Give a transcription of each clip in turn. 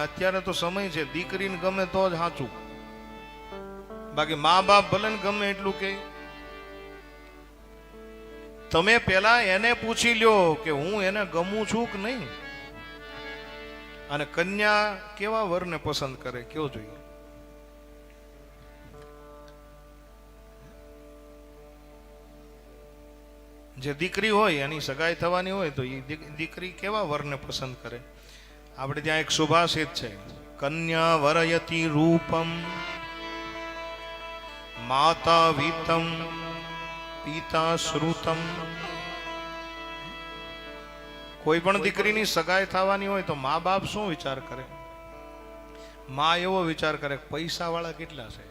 અત્યારે તો સમય છે, દીકરીને ગમે તો જ સાચું બાકી મા બાપ ભલે ગમે એટલું કે. તમે પેલા એને પૂછી લ્યો કે હું એને ગમું છું કે નહીં? અને કન્યા કેવા વરને પસંદ કરે, કયો જોઈએ? જે દીકરી હોય, એની સગાઈ થવાની હોય તો એ દીકરી કેવા વરને પસંદ કરે? આપણે ત્યાં એક સુભાષિત છે. કન્યા વરયતી રૂપમ માતા વીતમ પિતા શ્રુતમ કોઈ પણ દીકરીની સગાઈ થવાની હોય તો મા બાપ શું વિચાર કરે? મા એવો વિચાર કરે પૈસા વાળા કેટલા છે?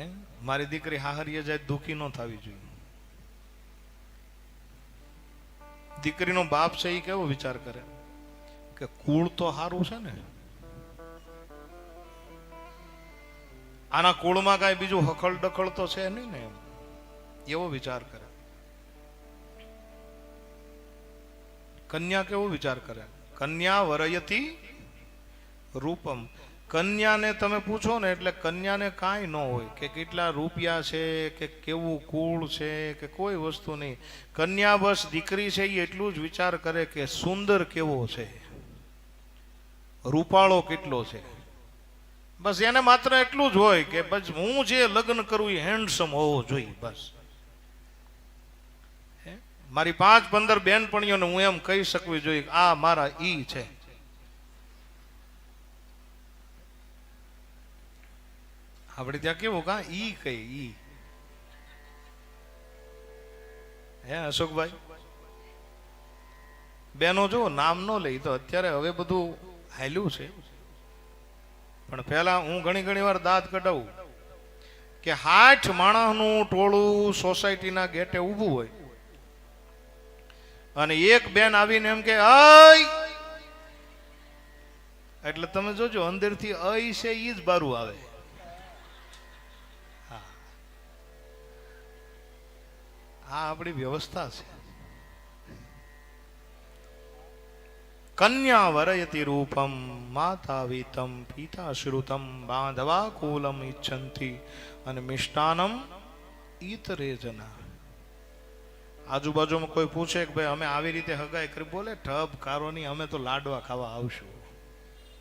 હે? મારી દીકરી હાહરીએ જાય દુખી ન થવી જોઈએ. દીકરીનો બાપ છે એ કેવો વિચાર કરે? કે કુળ તો સારું છે ને. આના કુળમાં કાંઈ બીજું હખલ ડખલ તો છે નહીં ને એમ. એવો વિચાર કરે. કન્યા કેવો વિચાર કરે? કન્યા વરયતી રૂપમ. કન્યાને તમે પૂછો ને એટલે કન્યાને કાંઈ ન હોય કે કેટલા રૂપિયા છે, કે કેવું કુળ છે, કે કોઈ વસ્તુ નહીં. કન્યા બસ દીકરી છે એ એટલું જ વિચાર કરે કે સુંદર કેવો છે. રૂપાળો કેટલો છે? બસ એને માત્ર એટલું જ હોય કે બસ હું જે લગ્ન કરું એ હેન્ડસમ હોવો જોઈએ, બસ? મારી પાંચ પંદર બેનપણીઓને હું એમ કહી શકવી જોઈએ આ મારા ઈ છે. આપણે ત્યાં કેવું કા? ઈ કઈ, ઈ. હે અશોકભાઈ? બેનો જો નામ નો લઈ તો અત્યારે હવે બધું હાલ્યું છે. પણ પહેલા હું ઘણી ઘણી વાર દાંત કઢાવું કે હાઠ માણસનું ટોળું સોસાયટીના ગેટે ઊભું હોય. અને એક બેન આવીને એમ કે, અય! એટલે તમે જોજો, અંદરથી અય છે ઈ જ બારું આવે. આ આપણી વ્યવસ્થા છે. કન્યા વરયતિ રૂપમ માતા પિતાશ્રુતમ પિતા શ્રુતમ બાંધવા કુલમ ઈચ્છંતી અને મિષ્ટાનમ ઈતરે જના આજુબાજુમાં કોઈ પૂછે કે ભાઈ અમે આવી રીતે હગાઈ કરી બોલે ઠબ કારોની અમે તો લાડવા ખાવા આવશું